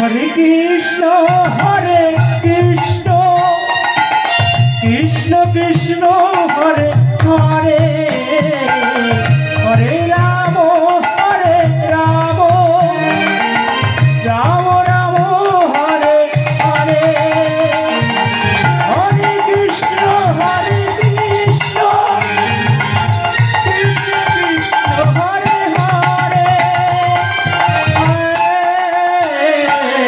Hare Krishna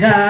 Ram